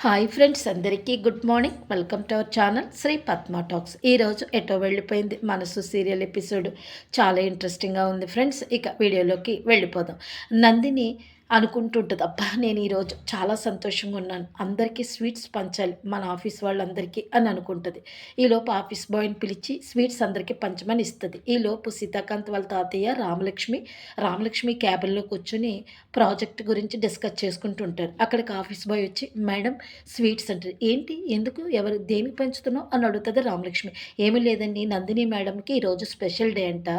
Hi friends అందరికీ good morning. Welcome to our channel Sri Padma talks. ఈరోజు ఎటో వెళ్ళిపోయింది మనసు సీరియల్ ఎపిసోడ్. చాలా ఇంట్రెస్టింగ్గా ఉంది ఫ్రెండ్స్ ఇక వీడియోలోకి వెళ్ళిపోదాం. నందిని అనుకుంటుంటుంది. అబ్బా నేను ఈరోజు చాలా సంతోషంగా ఉన్నాను. అందరికీ స్వీట్స్ పంచాలి. మన ఆఫీస్ వాళ్ళందరికీ అని అనుకుంటుంది. ఈలోపు ఆఫీస్ బాయ్ని పిలిచి స్వీట్స్ అందరికీ పంచమని ఇస్తుంది. ఈలోపు సీతాకాంత్ వాళ్ళ తాతయ్య రామలక్ష్మి రామలక్ష్మి క్యాబిన్లో కూర్చొని ప్రాజెక్ట్ గురించి డిస్కస్ చేసుకుంటుంటారు. అక్కడికి ఆఫీస్ బాయ్ వచ్చి మేడం స్వీట్స్ అంటారు. ఏంటి? ఎందుకు? ఎవరు? దేనికి పెంచుతున్నావు? అని అడుగుతుంది రామలక్ష్మి. ఏమీ లేదండి నందిని మేడంకి ఈరోజు స్పెషల్ డే అంట.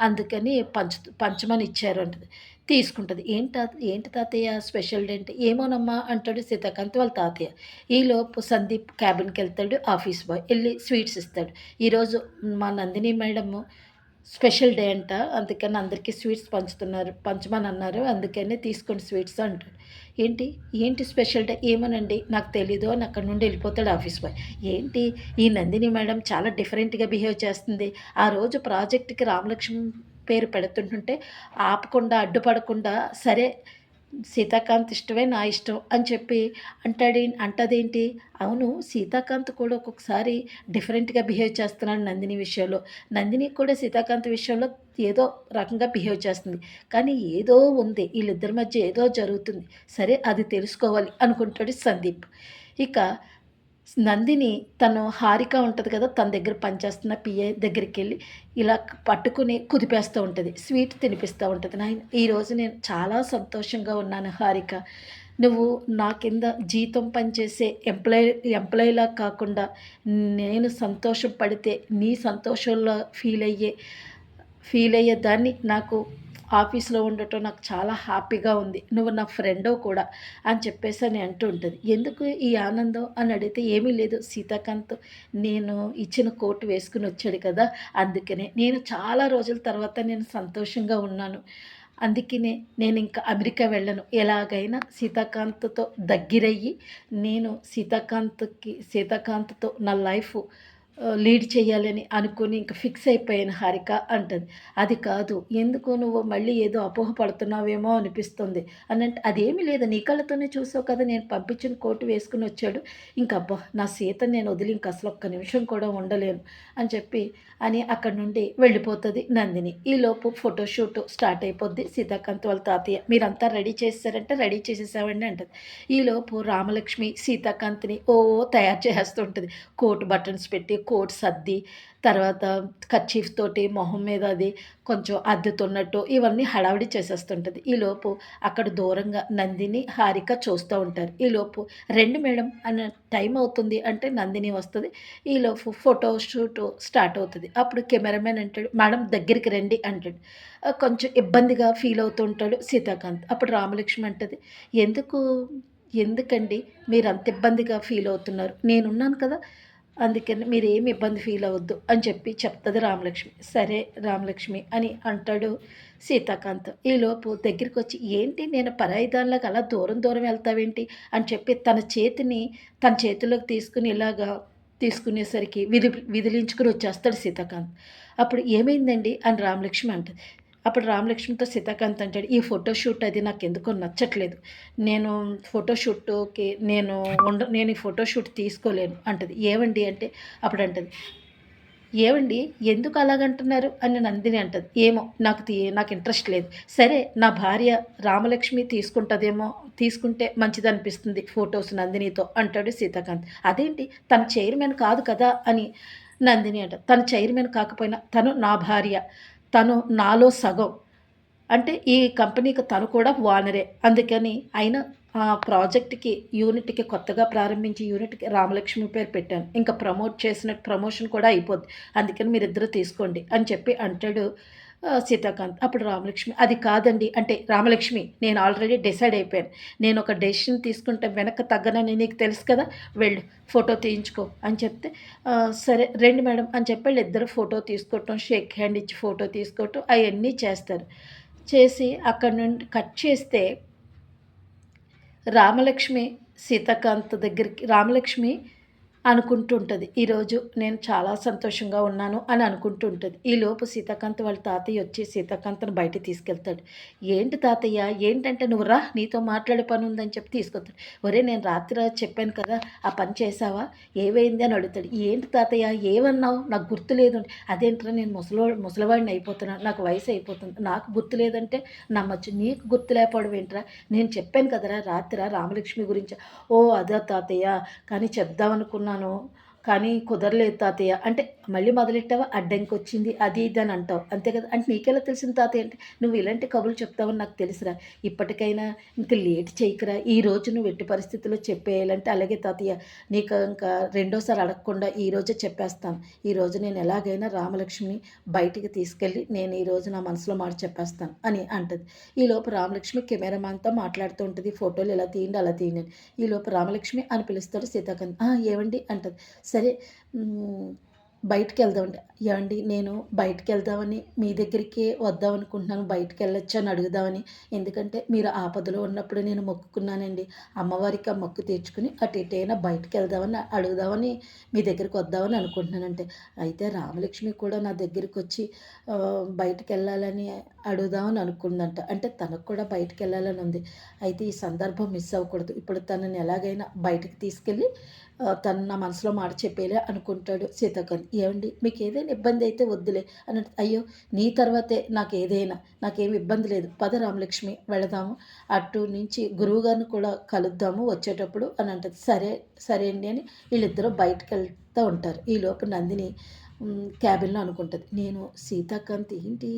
అందుకని పంచు పంచమని ఇచ్చారు అంటది. తీసుకుంటుంది. ఏంటి ఏంటి తాతయ్య? స్పెషల్ ఏంటి? ఏమోనమ్మా అంటాడు సీతాకాంత్ వాళ్ళ తాతయ్య. ఈలోపు సందీప్ క్యాబిన్కి వెళ్తాడు ఆఫీస్ బాయ్ వెళ్ళి స్వీట్స్ ఇస్తాడు. ఈరోజు మా నందిని మేడము స్పెషల్ డే అంట అందుకని అందరికీ స్వీట్స్ పంచుతున్నారు పంచమని అన్నారు అందుకని తీసుకోండి స్వీట్స్ అంటాడు. ఏంటి? ఏంటి స్పెషల్ డే? ఏమోనండి నాకు తెలీదు అని అక్కడ నుండి వెళ్ళిపోతాడు ఆఫీస్ బాయ్. ఏంటి? ఈ నందిని మేడం చాలా డిఫరెంట్గా బిహేవ్ చేస్తుంది. ఆ రోజు ప్రాజెక్ట్కి రామలక్ష్మి పేరు పెడుతుంటుంటే ఆపకుండా అడ్డుపడకుండా సరే సీతాకాంత్ ఇష్టమే నా ఇష్టం అని చెప్పి అంటాడే అంటదేంటి? అవును సీతాకాంత్ కూడా ఒక్కొక్కసారి డిఫరెంట్గా బిహేవ్ చేస్తున్నాడు నందిని విషయంలో. నందిని కూడా సీతాకాంత్ విషయంలో ఏదో రకంగా బిహేవ్ చేస్తుంది. కానీ ఏదో ఉంది వీళ్ళిద్దరి మధ్య ఏదో జరుగుతుంది. సరే అది తెలుసుకోవాలి అనుకుంటాడు సందీప్. ఇక నందిని తను హారిక ఉంటుంది కదా తన దగ్గర పనిచేస్తున్న పిఏ దగ్గరికి వెళ్ళి ఇలా పట్టుకుని కుదిపేస్తూ ఉంటుంది స్వీట్ తినిపిస్తూ ఉంటుంది. నా ఈరోజు నేను చాలా సంతోషంగా ఉన్నాను హారిక. నువ్వు నా కింద జీతం పనిచేసే ఎంప్లాయ్ ఎంప్లాయీలా కాకుండా నేను సంతోషం పడితే నీ సంతోషంలో ఫీల్ అయ్యే ఫీల్ అయ్యే దాన్ని నాకు ఆఫీస్లో ఉండటం నాకు చాలా హ్యాపీగా ఉంది. నువ్వు నా ఫ్రెండో కూడా అని చెప్పేసి అని అంటూ ఉంటుంది. ఎందుకు ఈ ఆనందం? అని అడిగితే ఏమీ లేదు. సీతాకాంత్ నేను ఇచ్చిన కోటు వేసుకుని వచ్చాడు కదా అందుకనే నేను చాలా రోజుల తర్వాత నేను సంతోషంగా ఉన్నాను. అందుకనే నేను ఇంకా అమెరికా వెళ్ళను. ఎలాగైనా సీతాకాంత్తో దగ్గరయ్యి నేను సీతాకాంత్కి సీతాకాంత్తో నా లైఫ్ లీడ్ చేయాలని అనుకుని ఇంకా ఫిక్స్ అయిపోయిన హారిక అంటుంది. అది కాదు ఎందుకు నువ్వు మళ్ళీ ఏదో అపోహపడుతున్నావేమో అనిపిస్తుంది. అని అంటే అదేమీ లేదు నీ కళ్ళతోనే చూసావు కదా నేను పంపించిన కోటు వేసుకుని వచ్చాడు. ఇంక అబ్బా నా సీత నేను వదిలి ఇంక అసలు ఒక్క నిమిషం కూడా ఉండలేను అని చెప్పి అని అక్కడి నుండి వెళ్ళిపోతుంది నందిని. ఈలోపు ఫోటోషూట్ స్టార్ట్ అయిపోద్ది. సీతాకాంత్ వాళ్ళ తాతయ్య మీరంతా రెడీ చేస్తారంటే రెడీ చేసేసామండి అంటది. ఈలోపు రామలక్ష్మి సీతాకాంత్ని ఓ తయారు చేస్తుంటుంది కోటు బటన్స్ పెట్టి కోట్ సర్ది తర్వాత కర్చీఫ్ తోటి మొహం మీద అది కొంచెం అద్దుతున్నట్టు ఇవన్నీ హడావిడి చేసేస్తుంటుంది. ఈలోపు అక్కడ దూరంగా నందిని హారిక చూస్తూ ఉంటారు. ఈలోపు రెండు మేడం అన్న టైం అవుతుంది అంటే నందిని వస్తుంది. ఈలోపు ఫోటో షూట్ స్టార్ట్ అవుతుంది. అప్పుడు కెమెరామెన్ అంటాడు మేడం దగ్గరికి రండి అంటాడు. కొంచెం ఇబ్బందిగా ఫీల్ అవుతుంటాడు సీతాకాంత్. అప్పుడు రామలక్ష్మి అంటది ఎందుకు? ఎందుకండి? మీరు అంత ఇబ్బందిగా ఫీల్ అవుతున్నారు. నేనున్నాను కదా అందుకని మీరు ఏమి ఇబ్బంది ఫీల్ అవ్వద్దు అని చెప్పి చెప్తుంది రామలక్ష్మి. సరే రామలక్ష్మి అని అంటాడు సీతాకాంత్. ఈలోపు దగ్గరికి వచ్చి ఏంటి నేను పరాయిదానిలోకి అలా దూరం దూరం వెళ్తావేంటి? అని చెప్పి తన చేతిని తన చేతిలోకి తీసుకుని ఇలాగా తీసుకునేసరికి విధి విదిలించుకుని వచ్చేస్తాడు సీతాకాంత్. అప్పుడు ఏమైందండి? అని రామలక్ష్మి అంటుంది. అప్పుడు రామలక్ష్మితో సీతాకాంత్ అంటాడు ఈ ఫోటోషూట్ అది నాకు ఎందుకో నచ్చట్లేదు. నేను ఫోటోషూట్కి నేను ఉండ నేను ఈ ఫోటోషూట్ తీసుకోలేను అంటది. ఏమండి అంటే అప్పుడు అంటది. ఏమండి ఎందుకు అలాగంటున్నారు? అని నందిని అంటది. ఏమో నాకు తీ నాకు ఇంట్రెస్ట్ లేదు. సరే నా భార్య రామలక్ష్మి తీసుకుంటుందేమో తీసుకుంటే మంచిది అనిపిస్తుంది ఫొటోస్ నందినితో అంటాడు సీతాకాంత్ అదేంటి? తన చైర్మన్ కాదు కదా అని నందిని అంట తన చైర్మన్ కాకపోయినా తను నా భార్య. తను నాలో సగం. అంటే ఈ కంపెనీకి తను కూడా వానరే. అందుకని ఆయన ఆ ప్రాజెక్ట్కి యూనిట్కి కొత్తగా ప్రారంభించి యూనిట్కి రామలక్ష్మి పేరు పెట్టాను. ఇంకా ప్రమోట్ చేసిన ప్రమోషన్ కూడా అయిపోద్ది. అందుకని మీరిద్దరూ తీసుకోండి అని చెప్పి అంటాడు సీతాకాంత్ అప్పుడు రామలక్ష్మి. అది కాదండి అంటే రామలక్ష్మి నేను ఆల్రెడీ డిసైడ్ అయిపోయాను. నేను ఒక డెసిషన్ తీసుకుంటే వెనక తగ్గనని నీకు తెలుసు కదా? వెళ్ళు ఫోటో తీయించుకో అని చెప్తే సరే రండి మేడం అని చెప్పి ఇద్దరు ఫోటో తీసుకోవటం షేక్ హ్యాండ్ ఇచ్చి ఫోటో తీసుకోవటం అవన్నీ చేస్తారు. చేసి అక్కడ నుండి కట్ చేస్తే రామలక్ష్మి సీతాకాంత్ దగ్గరికి రామలక్ష్మి అనుకుంటూ ఉంటుంది ఈరోజు నేను చాలా సంతోషంగా ఉన్నాను అని అనుకుంటూ ఉంటుంది ఈలోపు సీతాకాంత్ వాళ్ళ తాతయ్య వచ్చి సీతాకాంత్ను బయట తీసుకెళ్తాడు. ఏంటి తాతయ్య? ఏంటంటే నువ్వు రా నీతో మాట్లాడే పని ఉందని చెప్పి తీసుకొస్తాడు. ఒరే నేను రాత్రి చెప్పాను కదా ఆ పని చేసావా ఏవైంది అని అడుగుతాడు. ఏంటి తాతయ్య? ఏమన్నావు? నాకు గుర్తు లేదు. అదేంట్రా నేను ముసలో ముసలివాడిని అయిపోతున్నాను నాకు వయసు అయిపోతుంది. నాకు గుర్తు లేదంటే నమ్మచ్చు. నీకు గుర్తు లేకపోవడం ఏంట్రా? నేను చెప్పాను కదరా రాత్రి రామలక్ష్మి గురించి. ఓ అదే తాతయ్య. కానీ ನಾನು కానీ కుదరలేదు తాతయ్య. అంటే మళ్ళీ మొదలెట్టావా? అడ్డంకి వచ్చింది అది ఇది అని అంటావు. అంతే కదా? అంటే నీకెలా తెలిసిన తాతయ్య? అంటే నువ్వు ఇలాంటి కబుర్లు చెప్తావని నాకు తెలుసురా. ఇప్పటికైనా ఇంక లేట్ చేయకురా. ఈ రోజు నువ్వు ఎట్టి పరిస్థితుల్లో చెప్పేయాలంటే అలాగే తాతయ్య. నీకు ఇంకా రెండోసారి అడగకుండా ఈ రోజే చెప్పేస్తాను. ఈ రోజు నేను ఎలాగైనా రామలక్ష్మిని బయటికి తీసుకెళ్ళి నేను ఈ రోజు నా మనసులో మాట చెప్పేస్తాను అని అంటది. ఈలోపు రామలక్ష్మి కెమెరామాన్తో మాట్లాడుతూ ఉంటుంది. ఫోటోలు ఎలా తీయండి అలా తీయండి ఈలోపు రామలక్ష్మి అని పిలుస్తాడు సీతాకాంత్. ఏమండి ఏవండి? అంటది. సరే మ్, బయటికి వెళ్దామండి ఏమండి నేను బయటికి వెళ్దామని మీ దగ్గరికి వద్దాం అనుకుంటున్నాను బయటికి వెళ్ళొచ్చు అని అడుగుదామని. ఎందుకంటే మీరు ఆపదలో ఉన్నప్పుడు నేను మొక్కుకున్నానండి. అమ్మవారికి ఆ మొక్కు తీర్చుకుని అటు ఇటైనా బయటికి వెళ్దామని అడుగుదామని మీ దగ్గరికి వద్దామని అనుకుంటున్నానంటే అయితే రామలక్ష్మి కూడా నా దగ్గరికి వచ్చి బయటికి వెళ్ళాలని అడుగుదామని అనుకుందంట. అంటే తనకు కూడా బయటికి వెళ్ళాలని ఉంది. అయితే ఈ సందర్భం మిస్ అవ్వకూడదు. ఇప్పుడు తనని ఎలాగైనా బయటికి తీసుకెళ్ళి తను నా మనసులో మాట చెప్పేలే అనుకుంటాడు సీతాకాంత్ ఏమండి? మీకు ఏదైనా ఇబ్బంది అయితే వద్దులే. అని అయ్యో నీ తర్వాతే నాకు ఏదైనా నాకేమి ఇబ్బంది లేదు. పద రామలక్ష్మి వెళదాము. అటు నుంచి గురువుగారిని కూడా కలుద్దాము వచ్చేటప్పుడు అని అంటది. సరే సరే అండి అని వీళ్ళిద్దరూ బయటకు వెళ్తూ ఉంటారు. ఈ లోపు నందిని క్యాబిన్లో అనుకుంటుంది. నేను సీతాకాంత్ ఏంటి?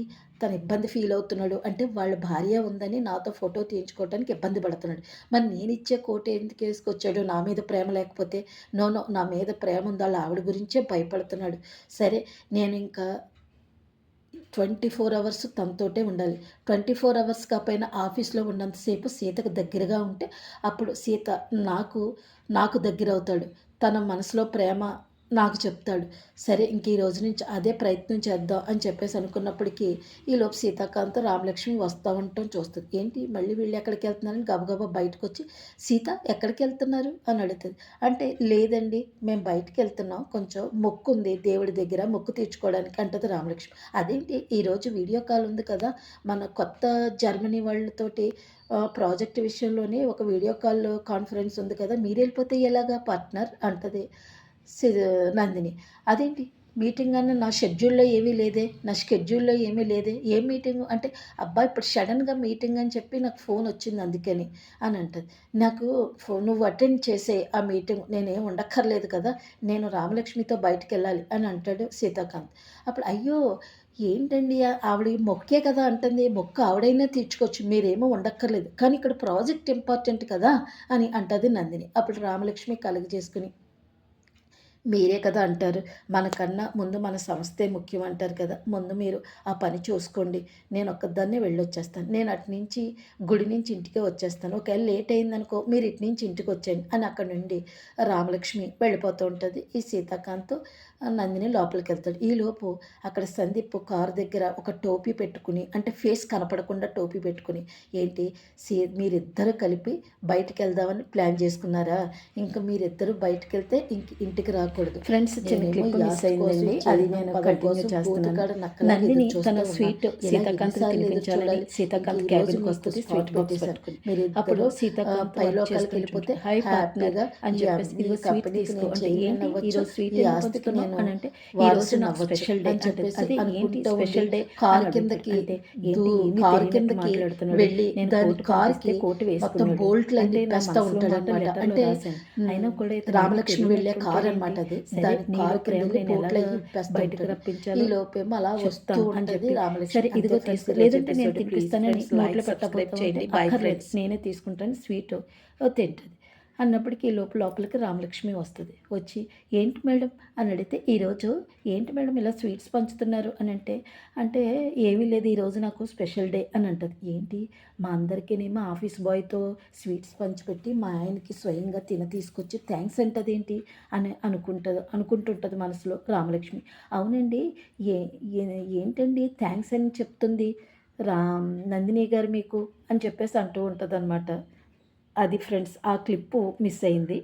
తను ఇబ్బంది ఫీల్ అవుతున్నాడు. అంటే వాళ్ళ భార్య ఉందని నాతో ఫోటో తీయించుకోవడానికి ఇబ్బంది పడుతున్నాడు. మరి నేను ఇచ్చే కోట ఎందుకు వేసుకొచ్చాడు? నా మీద ప్రేమ లేకపోతే నో నో నా మీద ప్రేమ ఉందా? వాళ్ళ ఆవిడ గురించే భయపడుతున్నాడు. సరే నేను ఇంకా ట్వంటీ ఫోర్ అవర్స్ తనతోటే ఉండాలి. ట్వంటీ ఫోర్ అవర్స్ కాకపోయినా ఆఫీస్లో ఉన్నంతసేపు సీతకు దగ్గరగా ఉంటే అప్పుడు సీత నాకు నాకు దగ్గర అవుతాడు తన మనసులో ప్రేమ నాకు చెప్తాడు. సరే ఇంక ఈ రోజు నుంచి అదే ప్రయత్నం చేద్దాం అని చెప్పేసి అనుకున్నప్పటికీ ఈలోపు సీతాకాంత్ రామలక్ష్మి వస్తూ ఉండటం చూస్తుంది. ఏంటి? మళ్ళీ వీళ్ళు ఎక్కడికి వెళ్తున్నారని గబగబా బయటకు వచ్చి సీత ఎక్కడికి వెళ్తున్నారు? అని అడుగుతుంది. అంటే లేదండి మేము బయటికి వెళ్తున్నాం. కొంచెం మొక్కు ఉంది దేవుడి దగ్గర మొక్కు తీర్చుకోవడానికి అంటది రామలక్ష్మి. అదేంటి? ఈరోజు వీడియో కాల్ ఉంది కదా మన కొత్త జర్మనీ వాళ్ళతోటి ప్రాజెక్ట్ విషయంలోనే ఒక వీడియో కాల్ కాన్ఫరెన్స్ ఉంది కదా మీరు వెళ్ళిపోతే ఎలాగా పార్ట్నర్? అంటది. నందిని. అదేంటి? మీటింగ్ అన్న నా షెడ్యూల్లో ఏమీ లేదే. నా షెడ్యూల్లో ఏమీ లేదే. ఏ మీటింగ్? అంటే అబ్బా ఇప్పుడు సడన్గా మీటింగ్ అని చెప్పి నాకు ఫోన్ వచ్చింది అందుకని అని అంటుంది. నాకు ఫోన్ నువ్వు అటెండ్ చేసే ఆ మీటింగ్ నేనేం ఉండక్కర్లేదు కదా. నేను రామలక్ష్మితో బయటకు వెళ్ళాలి అని అంటాడు సీతాకాంత్. అప్పుడు అయ్యో ఏంటండి ఆవిడ మొక్కే కదా అంటుంది. మొక్క ఆవిడైనా తీర్చుకోవచ్చు. మీరేమో ఉండక్కర్లేదు. కానీ ఇక్కడ ప్రాజెక్ట్ ఇంపార్టెంట్ కదా అని అంటుంది నందిని. అప్పుడు రామలక్ష్మి కలుగు చేసుకుని మీరే కదా అంటారు. మనకన్నా ముందు మన సంస్థే ముఖ్యం అంటారు కదా. ముందు మీరు ఆ పని చూసుకోండి. నేను ఒక్కదాన్నే వెళ్ళొచ్చేస్తాను. నేను అటు నుంచి గుడి నుంచి ఇంటికే వచ్చేస్తాను. ఒకవేళ లేట్ అయిందనుకో మీరు ఇటు నుంచి ఇంటికి వచ్చేయండి అని అక్కడ నుండి రామలక్ష్మి వెళ్ళిపోతూ ఉంటుంది. ఈ సీతాకాంత్ నందిని లోపలికి వెళ్తాడు. ఈలోపు అక్కడ సందీప్ కారు దగ్గర ఒక టోపీ పెట్టుకుని అంటే ఫేస్ కనపడకుండా టోపీ పెట్టుకుని ఏంటి సీ మీరిద్దరు కలిపి బయటికి వెళ్దామని ప్లాన్ చేసుకున్నారా? ఇంకా మీరిద్దరు బయటకు వెళ్తే ఇంక ఇంటికి రాకూడదు ఫ్రెండ్స్ చిన్న క్లిప్ మిస్ అయిందండి అది నేను కంటిన్యూ చేస్తున్నాను. నందిని తన స్వీట్ సీతాకాంత్ తినిపించాలని? సీతాకాంత్ క్యాబిన్ రోజు వస్తుంది స్వీట్ బాక్స్. పట్టుకుని అప్పుడు సీతాకాంత్ ఆ, పై వర్క్ లోకాలకి చేసుకుంటుంటే, వెళ్ళిపోతే హై పార్ట్నర్ హ్యాపీగా అని చెప్పేసి ఈ ఇదిగో స్వీట్ తీసుకో అంటే ఏంటి? ఈరోజు స్వీట్ ఈ ఎందుకు ఆస్తికి పంచుతున్నావు నేను అని అంటే ఈ రోజు అవ్వచ్చు స్పెషల్ డే అని అంటే చెప్పేసి అది ఏంటి స్పెషల్ డే కారు కిందకి కారు కిందకి వెళ్ళి నేను కారుకి కోటు మొత్తం వేసుకున్నాడు బోల్ట్లు అంటే నా ఉంటాడు అంటే. అయినా కూడా రామలక్ష్మి వెళ్ళే కారు అనమాట పెస్తా బయటకు. రప్పించాలో లోపేమో అలా వస్తూ ఉంటుంది సరే ఇదిగో తీసుకో. లేదంటే నేను తినిపిస్తానని నోట్లో చేయండి. Friends. నేనే తీసుకుంటాను. స్వీట్ తింటుంది. అన్నప్పటికీ ఈ లోపు లోపలికి రామలక్ష్మి వస్తుంది. వచ్చి ఏంటి మేడం? అని అడిగితే ఈరోజు ఏంటి మేడం ఇలా స్వీట్స్ పంచుతున్నారు? అని అంటే అంటే ఏమీ లేదు ఈరోజు నాకు స్పెషల్ డే అని అంటుంది. ఏంటి? మా అందరికీనేమో ఆఫీస్ బాయ్తో స్వీట్స్ పంచిపెట్టి మా ఆయనకి స్వయంగా తిన తీసుకొచ్చి థ్యాంక్స్ అంటది ఏంటి? అని అనుకుంటుంది అనుకుంటుంటుంది మనసులో రామలక్ష్మి. అవునండి ఏ ఏంటండి థ్యాంక్స్ అని చెప్తుంది రామ్ నందిని గారు మీకు? అని చెప్పేసి అంటూ ఉంటుంది అది ఫ్రెండ్స్ ఆ క్లిప్పు మిస్ అయింది.